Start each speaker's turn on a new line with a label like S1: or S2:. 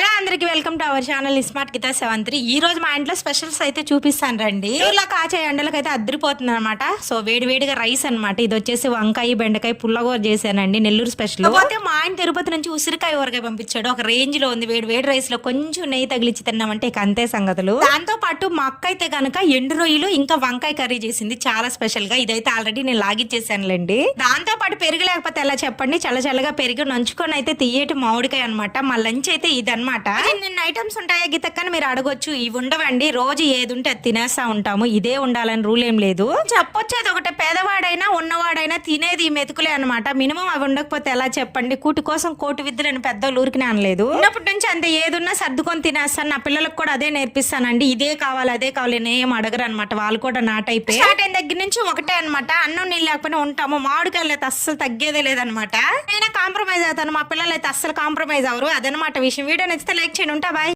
S1: Hello అందరికి welcome to our channel smart Gita seven three. ఈ రోజు మా ఇంట్లో స్పెషల్స్ అయితే చూపిస్తాను రండి. ఇలా కాచే ఎండలకు అయితే అద్దరిపోతుంది అనమాట సో వేడి వేడిగా రైస్ అన్నమాట. ఇది వచ్చేసి వంకాయ బెండకాయ పుల్లగూర చేశానండి నెల్లూరు స్పెషల్. పోతే మా ఆయన తిరుపతి నుంచి ఉసిరికాయ ఊరగాయ పంపించాడు. ఒక రేంజ్లో ఉంది. వేడి వేడి రైస్లో కొంచెం నెయ్యి తగిలిచ్చి తిన్నామంటే ఇక అంతే సంగతులు. దాంతో పాటు మా అక్క అయితే గనక ఎండు రొయ్యలు ఇంకా వంకాయ కర్రీ చేసింది. చాలా స్పెషల్గా ఇదైతే ఆల్రెడీ నేను లాగిచ్చేసానులేండి. దాంతో పాటు పెరుగు లేకపోతే ఎలా చెప్పండి? చల్ల చల్లగా పెరుగు నంచుకొని అయితే తీయటి మామిడికాయ అనమాట మా లంచ్ అయితే ఇదన్నమాట. నిన్న ఐటమ్స్ ఉంటాయా గీతక్కని మీరు అడగొచ్చు. ఇవి ఉండవండి. రోజు ఏది ఉంటే అది తినేస్తా ఉంటాము. ఇదే ఉండాలని రూల్ ఏం లేదు. చెప్పొచ్చేది ఒకటి పేదవాడైనా తినేది మెతుకులే అనమాట మినిమం అవి ఉండకపోతే ఎలా చెప్పండి? కూటి కోసం కోటి విద్యలను పెద్దోళ్ళు ఊరికి అనలేదు ఉన్నప్పటి నుంచి అంత. ఏదున్నా సర్దుకొని తినేస్తాను. నా పిల్లలకు కూడా అదే నేర్పిస్తానండి. ఇదే కావాలి అదే కావాలి నేను ఏం అడగరు అనమాట వాళ్ళు కూడా నా టైపే. స్టార్ట్ అయిన దగ్గర నుంచి ఒకటే అనమాట అన్నం నీళ్ళు లేకపోయినా ఉంటాము. మామిడికాయలు అయితే అస్సలు తగ్గేదే లేదనమాట నేను కాంప్రమైజ్ అవుతాను. మా పిల్లలు అయితే అస్సలు కాంప్రమైజ్ అవరు అదనమాట విషయం. వీడియో నచ్చితే లైక్ చేయండి. ఉంటా బాయ్.